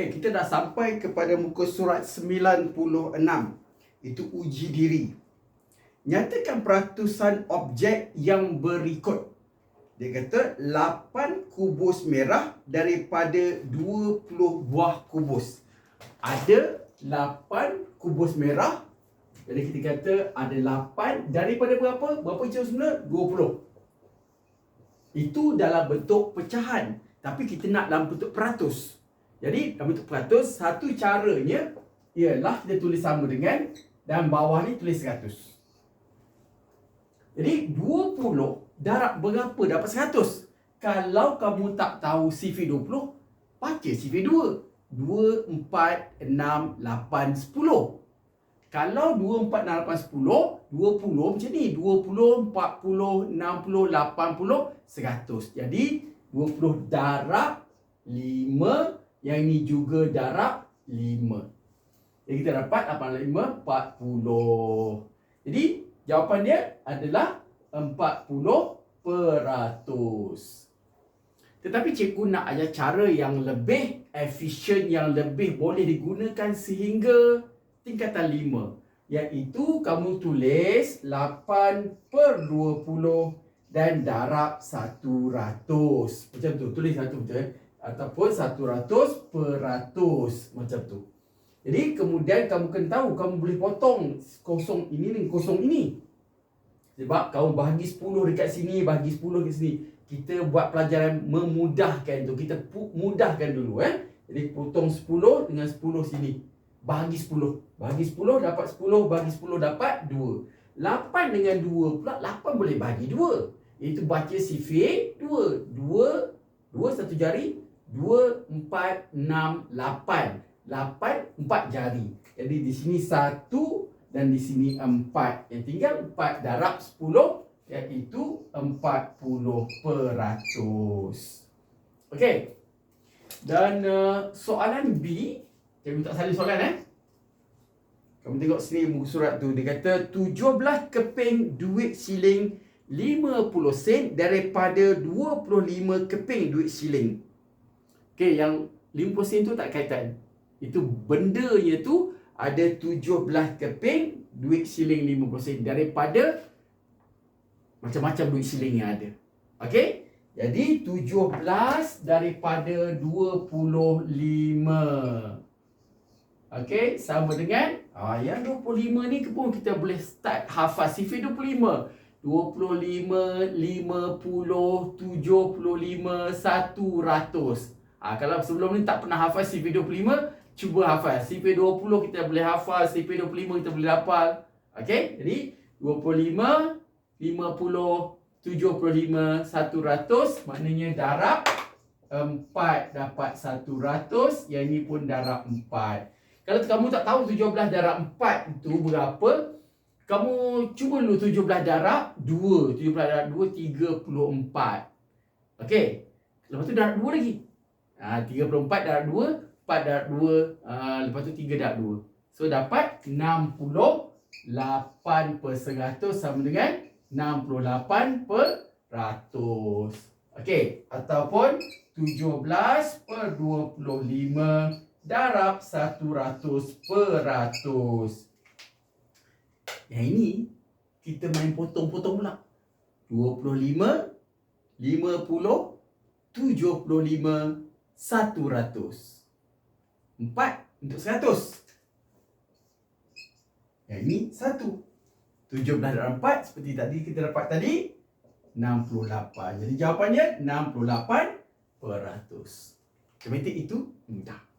Okay, kita dah sampai kepada muka surat 96. Itu uji diri. Nyatakan peratusan objek yang berikut. Dia kata 8 kubus merah daripada 20 buah kubus. Ada 8 kubus merah. Jadi kita kata ada 8 daripada berapa? Berapa jauh sebenarnya? 20. Itu dalam bentuk pecahan. Tapi kita nak dalam bentuk peratus. Jadi dalam bentuk peratus, satu caranya ialah kita tulis sama dengan dan bawah ni tulis 100. Jadi 20 darab berapa dapat 100? Kalau kamu tak tahu CV20, baca CV2. 2, 4, 6, 8, 10. Kalau 2, 4, 6, 8, 10, 20 macam ni. 20, 40, 60, 80, 100. Jadi 20 darab 5. Yang ini juga darab 5. Jadi kita dapat 8, 5, 40. Jadi jawapan dia adalah 40 peratus. Tetapi cikgu nak ajar cara yang lebih efisien, yang lebih boleh digunakan sehingga tingkatan 5. Iaitu kamu tulis 8 per 20 dan darab 100. Macam tu, tulis satu betul. Eh? Ataupun 100 peratus. Macam tu. Jadi kemudian kamu kena tahu, kamu boleh potong kosong ini dengan kosong ini. Sebab kamu bahagi 10 dekat sini, bahagi 10 dekat sini kita buat pelajaran memudahkan tu. Kita mudahkan dulu eh. Jadi potong 10 dengan 10 sini. Bahagi 10. Bahagi 10 dapat 10, bahagi 10 dapat 2. 8 dengan 2 pula 8 boleh bahagi 2. Itu baca sifir 2. 2 2 satu jari 2 4 6 8. 8 4 jari. Jadi di sini 1 dan di sini 4. Yang tinggal 4 darab 10 iaitu 40 peratus. Okey. Dan uh, soalan B, saya minta salin soalan eh. Kamu tengok sini buku surat tu dia kata 17 keping duit siling 50 sen daripada 25 keping duit siling. Okey, yang 50 sen tu tak kaitan. Itu bendanya tu ada 17 keping duit siling 50 sen daripada macam-macam duit siling yang ada. Okey? Jadi 17 daripada 25. Okey, sama dengan ah yang 25 ni pun kita boleh start hafal sifir 25. 25, 50, 75, 100. Ah kalau sebelum ni tak pernah hafal sifir 25, cuba hafal. Sifir 20 kita boleh hafal, sifir 25 kita boleh hafal. Okey? Jadi 25 50, 75, 100 Maknanya darab 4 dapat 100 Yang ini pun darab 4 Kalau kamu tak tahu 17 darab 4 itu berapa Kamu cuba dulu 17 darab 2 17 darab 2, 34 Okey Lepas tu darab 2 lagi ha, 34 darab 2 4 darab 2 ha, Lepas tu 3 darab 2 So dapat 68 per 100 sama dengan 68 per ratus. Okey, ataupun 17 per 25 darab 100 per ratus. Yang ini, kita main potong-potong pula. 25, 50, 75, 100. Empat untuk 100. Yang ini, satu. 17 darab 4 seperti tadi kita dapat tadi 68. Jadi jawapannya 68 peratus. Matematik itu mudah.